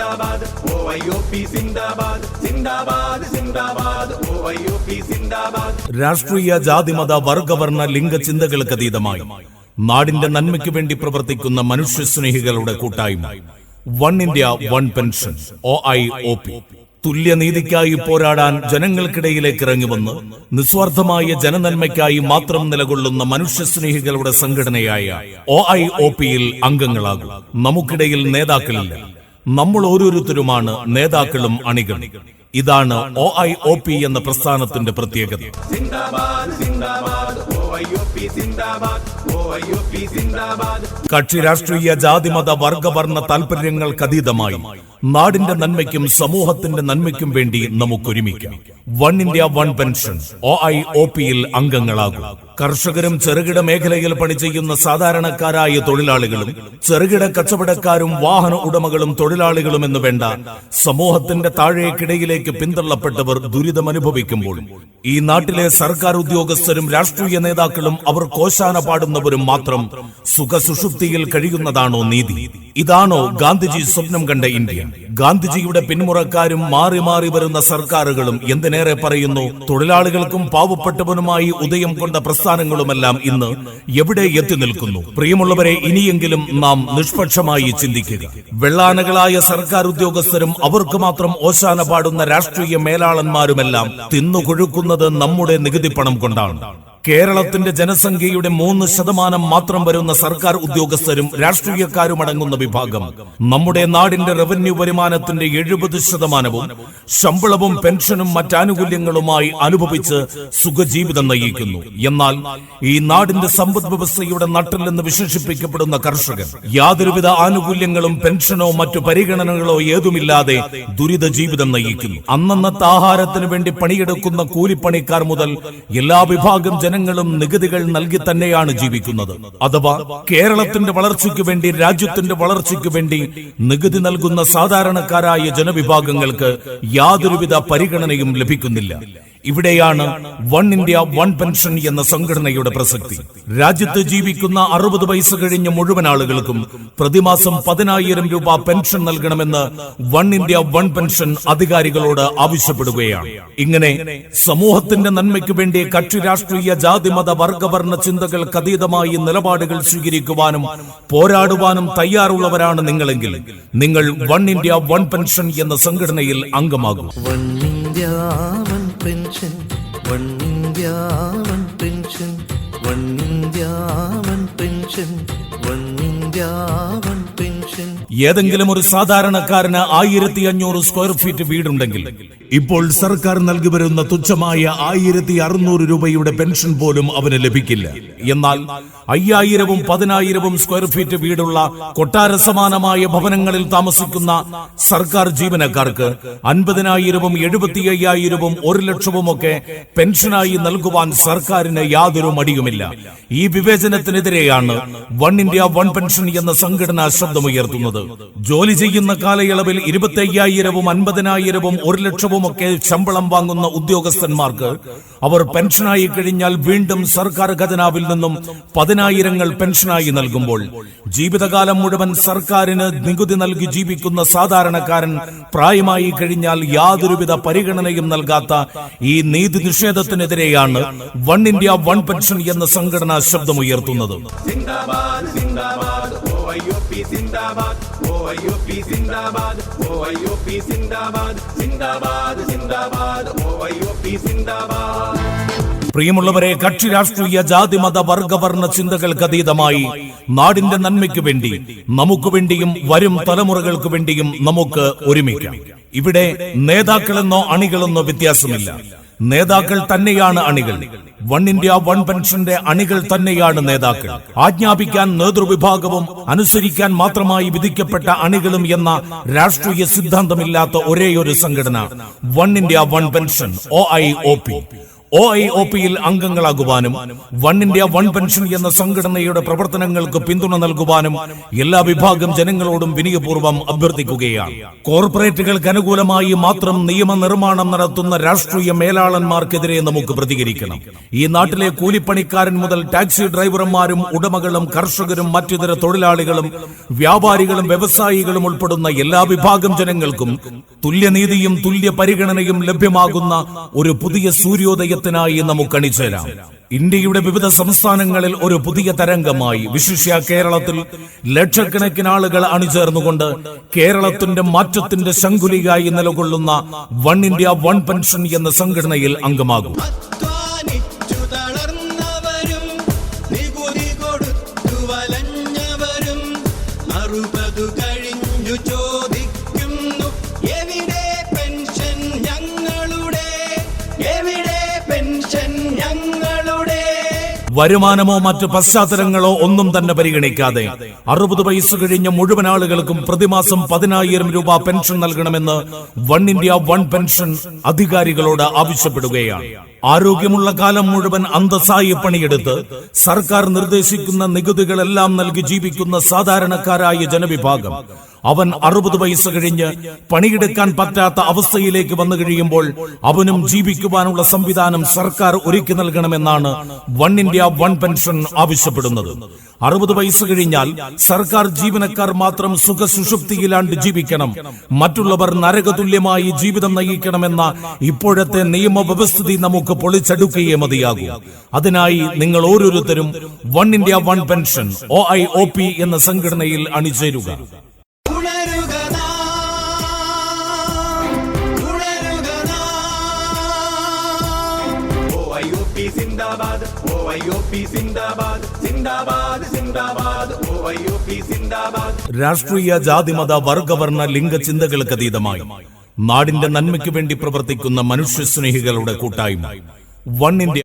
Zindabad. O I O P സിന്ദാബാദ്. സിന്ദാബാദ് സിന്ദാബാദ്. ഓ ഐ ഒ പി സിന്ദാബാദ്. രാഷ്ട്രീയ ജാതിമത വർഗവർണ ലിംഗ ചിന്തകൾക്കതീതമായി നാടിന്റെ നന്മയ്ക്ക് വേണ്ടി പ്രവർത്തിക്കുന്ന മനുഷ്യ സ്നേഹികളുടെ കൂട്ടായ്മ. One India one pension. O I O P. തുല്യനീതിക്കായി പോരാടാൻ ജനങ്ങൾക്കിടയിലേക്ക് ഇറങ്ങിവന്ന് നിസ്വാർത്ഥമായ ജനനന്മയ്ക്കായി മാത്രം നിലകൊള്ളുന്ന മനുഷ്യസ്നേഹികളുടെ സംഘടനയായ ഒ ഐ ഒ പിയിൽ അംഗങ്ങളാകും. നമുക്കിടയിൽ നേതാക്കളില്ല. നമ്മൾ ഓരോരുത്തരുമാണ് നേതാക്കളും അണികളും. ഇതാണ് ഒ ഐ ഒ പി എന്ന പ്രസ്ഥാനത്തിന്റെ പ്രത്യേകത. കക്ഷി രാഷ്ട്രീയ ജാതിമത വർഗവർണ താല്പര്യങ്ങൾക്കതീതമായി നാടിന്റെ നന്മയ്ക്കും സമൂഹത്തിന്റെ നന്മയ്ക്കും വേണ്ടി നമുക്കൊരുമിക്കാം. One India one pension O I O പിയിൽ അംഗങ്ങളാകും. കർഷകരും ചെറുകിട മേഖലയിൽ പണി ചെയ്യുന്ന സാധാരണക്കാരായ തൊഴിലാളികളും ചെറുകിട കച്ചവടക്കാരും വാഹന ഉടമകളും തൊഴിലാളികളും എന്ന് വേണ്ട സമൂഹത്തിന്റെ താഴേക്കിടയിലേക്ക് പിന്തള്ളപ്പെട്ടവർ ദുരിതമനുഭവിക്കുമ്പോൾ ഈ നാട്ടിലെ സർക്കാർ ഉദ്യോഗസ്ഥരും രാഷ്ട്രീയ നേതാക്കളും അവർ കോശാന പാടുന്നവരും മാത്രം സുഖസുഷുപ്തിയിൽ കഴിയുന്നതാണോ നീതി? ഇതാണോ ഗാന്ധിജി സ്വപ്നം കണ്ട ഇന്ത്യ? ഗാന്ധിജിയുടെ പിന്മുറക്കാരും മാറി മാറി വരുന്ന സർക്കാരുകളും എന്തിനേറെ പറയുന്നു? തൊഴിലാളികൾക്കും പാവപ്പെട്ടവനുമായി ഉദയം കൊണ്ട പ്രസ്ഥാനങ്ങളുമെല്ലാം ഇന്ന് എവിടെ എത്തി നിൽക്കുന്നു? പ്രിയമുള്ളവരെ ഇനിയെങ്കിലും നാം നിഷ്പക്ഷമായി ചിന്തിക്കുക. വെള്ളാനകളായ സർക്കാർ ഉദ്യോഗസ്ഥരും അവർക്ക് മാത്രം ഓശാന പാടുന്ന രാഷ്ട്രീയ മേലാളന്മാരുമെല്ലാം തിന്നുകൊഴുക്കുന്നത് നമ്മുടെ നികുതി പണം കൊണ്ടാണ്. കേരളത്തിന്റെ ജനസംഖ്യയുടെ മൂന്ന് ശതമാനം മാത്രം വരുന്ന സർക്കാർ ഉദ്യോഗസ്ഥരും രാഷ്ട്രീയക്കാരും അടങ്ങുന്ന വിഭാഗം. നമ്മുടെ നാടിന്റെ റവന്യൂ വരുമാനത്തിന്റെ എഴുപത് ശതമാനവും ശമ്പളവും പെൻഷനും മറ്റാനുകൂല്യങ്ങളുമായി അനുഭവിച്ച് സുഖജീവിതം നയിക്കുന്നു. എന്നാൽ ഈ നാടിന്റെ സമ്പദ് വ്യവസ്ഥയുടെ നട്ടില്ലെന്ന് വിശേഷിപ്പിക്കപ്പെടുന്ന കർഷകൻ യാതൊരുവിധ ആനുകൂല്യങ്ങളും പെൻഷനോ മറ്റു പരിഗണനകളോ ഏതുമില്ലാതെ ദുരിത ജീവിതം നയിക്കുന്നു. അന്നന്നത്തെ ആഹാരത്തിന് വേണ്ടി പണിയെടുക്കുന്ന കൂലിപ്പണിക്കാർ മുതൽ എല്ലാ വിഭാഗം ജനങ്ങളും നികുതികൾ നൽകി തന്നെയാണ് ജീവിക്കുന്നത്. അഥവാ കേരളത്തിന്റെ വളർച്ചയ്ക്ക് വേണ്ടി രാജ്യത്തിന്റെ വളർച്ചയ്ക്ക് വേണ്ടി നികുതി നൽകുന്ന സാധാരണക്കാരായ ജനവിഭാഗങ്ങൾക്ക് യാതൊരുവിധ പരിഗണനയും ലഭിക്കുന്നില്ല. ഇവിടെയാണ് വൺ ഇന്ത്യ വൺ പെൻഷൻ എന്ന സംഘടനയുടെ പ്രസക്തി. രാജ്യത്ത് ജീവിക്കുന്ന അറുപത് വയസ്സ് കഴിഞ്ഞ മുഴുവൻ ആളുകൾക്കും പ്രതിമാസം പതിനായിരം രൂപ പെൻഷൻ നൽകണമെന്ന് വൺ ഇന്ത്യ വൺ പെൻഷൻ അധികാരികളോട് ആവശ്യപ്പെടുകയാണ്. ഇങ്ങനെ സമൂഹത്തിന്റെ നന്മയ്ക്ക് വേണ്ടി കക്ഷി രാഷ്ട്രീയ ജാതിമത വർഗവർണ ചിന്തകൾ അതീതമായി നിലപാടുകൾ സ്വീകരിക്കുവാനും പോരാടുവാനും തയ്യാറുള്ളവരാണ് നിങ്ങളെങ്കിൽ നിങ്ങൾ വൺ ഇന്ത്യ വൺ പെൻഷൻ എന്ന സംഘടനയിൽ അംഗമാകും. Pension pension pension pension. ഏതെങ്കിലും ഒരു സാധാരണക്കാരന് ആയിരത്തി അഞ്ഞൂറ് സ്ക്വയർ ഫീറ്റ് വീടുണ്ടെങ്കിൽ ഇപ്പോൾ സർക്കാർ നൽകി വരുന്ന തുച്ഛമായ ആയിരത്തി അറുന്നൂറ് രൂപയുടെ പെൻഷൻ പോലും അവന് ലഭിക്കില്ല. എന്നാൽ അയ്യായിരവും പതിനായിരവും സ്ക്വയർ ഫീറ്റ് വീടുള്ള കൊട്ടാര സമാനമായ ഭവനങ്ങളിൽ താമസിക്കുന്ന സർക്കാർ ജീവനക്കാർക്ക് അൻപതിനായിരവും എഴുപത്തി അയ്യായിരവും ഒരു ലക്ഷവും ഒക്കെ പെൻഷനായി നൽകുവാൻ സർക്കാരിന് യാതൊരു മടിയുമില്ല. ഈ വിവേചനത്തിനെതിരെയാണ് വൺ ഇന്ത്യ വൺ പെൻഷൻ എന്ന സംഘടന ശബ്ദമുയർത്തുന്നത്. ജോലി ചെയ്യുന്ന കാലയളവിൽ ഇരുപത്തി അയ്യായിരവും അൻപതിനായിരവും ഒരു ലക്ഷവും ഒക്കെ ശമ്പളം വാങ്ങുന്ന ഉദ്യോഗസ്ഥന്മാർക്ക് അവർ പെൻഷനായി കഴിഞ്ഞാൽ വീണ്ടും സർക്കാർ ഖജനാവിൽ നിന്നും പതിനായിരങ്ങൾ പെൻഷനായി നൽകുമ്പോൾ ജീവിതകാലം മുഴുവൻ സർക്കാരിന് നികുതി നൽകി ജീവിക്കുന്ന സാധാരണക്കാരൻ പ്രായമായി കഴിഞ്ഞാൽ യാതൊരുവിധ പരിഗണനയും നൽകാത്ത ഈ നീതി നിഷേധത്തിനെതിരെയാണ് വൺ ഇന്ത്യ വൺ പെൻഷൻ എന്ന സംഘടന ശബ്ദമുയർത്തുന്നത്. ഐ ഒ പി സിന്ദാബാദ് ഒ ഐ ഒ പി സിന്ദാബാദ് സിന്ദാബാദ് പ്രിയമുള്ളവരെ കക്ഷി രാഷ്ട്രീയ ജാതി മത വർഗവർണ ചിന്തകൾക്ക് അതീതമായി നാടിന്റെ നന്മയ്ക്ക് വേണ്ടി നമുക്ക് വേണ്ടിയും വരും തലമുറകൾക്ക് വേണ്ടിയും നമുക്ക് ഒരുമിക്കാം. ഇവിടെ നേതാക്കളെന്നോ അണികളെന്നോ വ്യത്യാസമില്ല. നേതാക്കൾ തന്നെയാണ് അണികൾ. വൺ ഇന്ത്യ വൺ പെൻഷന്റെ അണികൾ തന്നെയാണ് നേതാക്കൾ. ആജ്ഞാപിക്കാൻ നേതൃവിഭാഗവും അനുസരിക്കാൻ മാത്രമായി വിധിക്കപ്പെട്ട അണികളും എന്ന രാഷ്ട്രീയ സിദ്ധാന്തമില്ലാത്ത ഒരേയൊരു സംഘടന. One India one pension O I O P O I O പിയിൽ അംഗങ്ങളാകുവാനും വൺ ഇന്ത്യ വൺ പെൻഷൻ എന്ന സംഘടനയുടെ പ്രവർത്തനങ്ങൾക്ക് പിന്തുണ നൽകുവാനും എല്ലാ വിഭാഗം ജനങ്ങളോടും വിനയപൂർവം അഭ്യർത്ഥിക്കുകയാണ്. കോർപ്പറേറ്റുകൾക്ക് അനുകൂലമായി മാത്രം നിയമനിർമ്മാണം നടത്തുന്ന രാഷ്ട്രീയ മേലാളന്മാർക്കെതിരെ നമുക്ക് പ്രതികരിക്കണം. ഈ നാട്ടിലെ കൂലിപ്പണിക്കാരൻ മുതൽ ടാക്സി ഡ്രൈവർമാരും ഉടമകളും കർഷകരും മറ്റിതര തൊഴിലാളികളും വ്യാപാരികളും വ്യവസായികളും ഉൾപ്പെടുന്ന എല്ലാ വിഭാഗം ജനങ്ങൾക്കും തുല്യനീതിയും തുല്യ പരിഗണനയും ലഭ്യമാകുന്ന ഒരു പുതിയ സൂര്യോദയത്തിനായി നമുക്ക് അണിചേരാം. ഇന്ത്യയുടെ വിവിധ സംസ്ഥാനങ്ങളിൽ ഒരു പുതിയ തരംഗമായി വിശിഷ്യ കേരളത്തിൽ ലക്ഷക്കണക്കിന് ആളുകൾ അണിചേർന്നുകൊണ്ട് കേരളത്തിന്റെ മാറ്റത്തിന്റെ ശങ്കുലിയായി നിലകൊള്ളുന്ന വൺ ഇന്ത്യ വൺ പെൻഷൻ എന്ന സംഘടനയിൽ അംഗമാകും. വരുമാനമോ മറ്റ് പശ്ചാത്തലങ്ങളോ ഒന്നും തന്നെ പരിഗണിക്കാതെ അറുപത് വയസ്സ് കഴിഞ്ഞ മുഴുവൻ ആളുകൾക്കും പ്രതിമാസം പതിനായിരം രൂപ പെൻഷൻ നൽകണമെന്ന് വൺ ഇന്ത്യ വൺ പെൻഷൻ അധികാരികളോട് ആവശ്യപ്പെടുകയാണ്. ആരോഗ്യമുള്ള കാലം മുഴുവൻ അന്തസ്സായി പണിയെടുത്ത് സർക്കാർ നിർദ്ദേശിക്കുന്ന നികുതികളെല്ലാം നൽകി ജീവിക്കുന്ന സാധാരണക്കാരായ ജനവിഭാഗം അവൻ അറുപത് വയസ്സ് കഴിഞ്ഞ് പണിയെടുക്കാൻ പറ്റാത്ത അവസ്ഥയിലേക്ക് വന്നു കഴിയുമ്പോൾ അവനും ജീവിക്കുവാനുള്ള സംവിധാനം സർക്കാർ ഒരുക്കി നൽകണമെന്നാണ് വൺ ഇന്ത്യ വൺ പെൻഷൻ ആവശ്യപ്പെടുന്നത്. അറുപത് വയസ്സ് കഴിഞ്ഞാൽ സർക്കാർ ജീവനക്കാർ മാത്രം സുഖസുഷുപ്തിയിലാണ്ട് ജീവിക്കണം. മറ്റുള്ളവർ നരകതുല്യമായി ജീവിതം നയിക്കണമെന്ന ഇപ്പോഴത്തെ നിയമവ്യവസ്ഥിതി നമുക്ക് പൊളിച്ചെടുക്കുകയേ മതിയാകൂ. അതിനായി നിങ്ങൾ ഓരോരുത്തരും one India one pension O I O P എന്ന സംഘടനയിൽ അണിചേരുക. സിന്ദാബാദ്. പി സിന്ദാബാദ്. സിന്ദാബാദ് സിന്ദാബാദ്. ഓ വൈയോ പി സിന്ദാബാദ്. രാഷ്ട്രീയ ജാതിമത വർഗവർണ ലിംഗ ചിന്തകൾക്ക് അതീതമായി. നാടിന്റെ നന്മയ്ക്ക് വേണ്ടി പ്രവർത്തിക്കുന്ന മനുഷ്യസ്നേഹികളുടെ കൂട്ടായ്മ. One India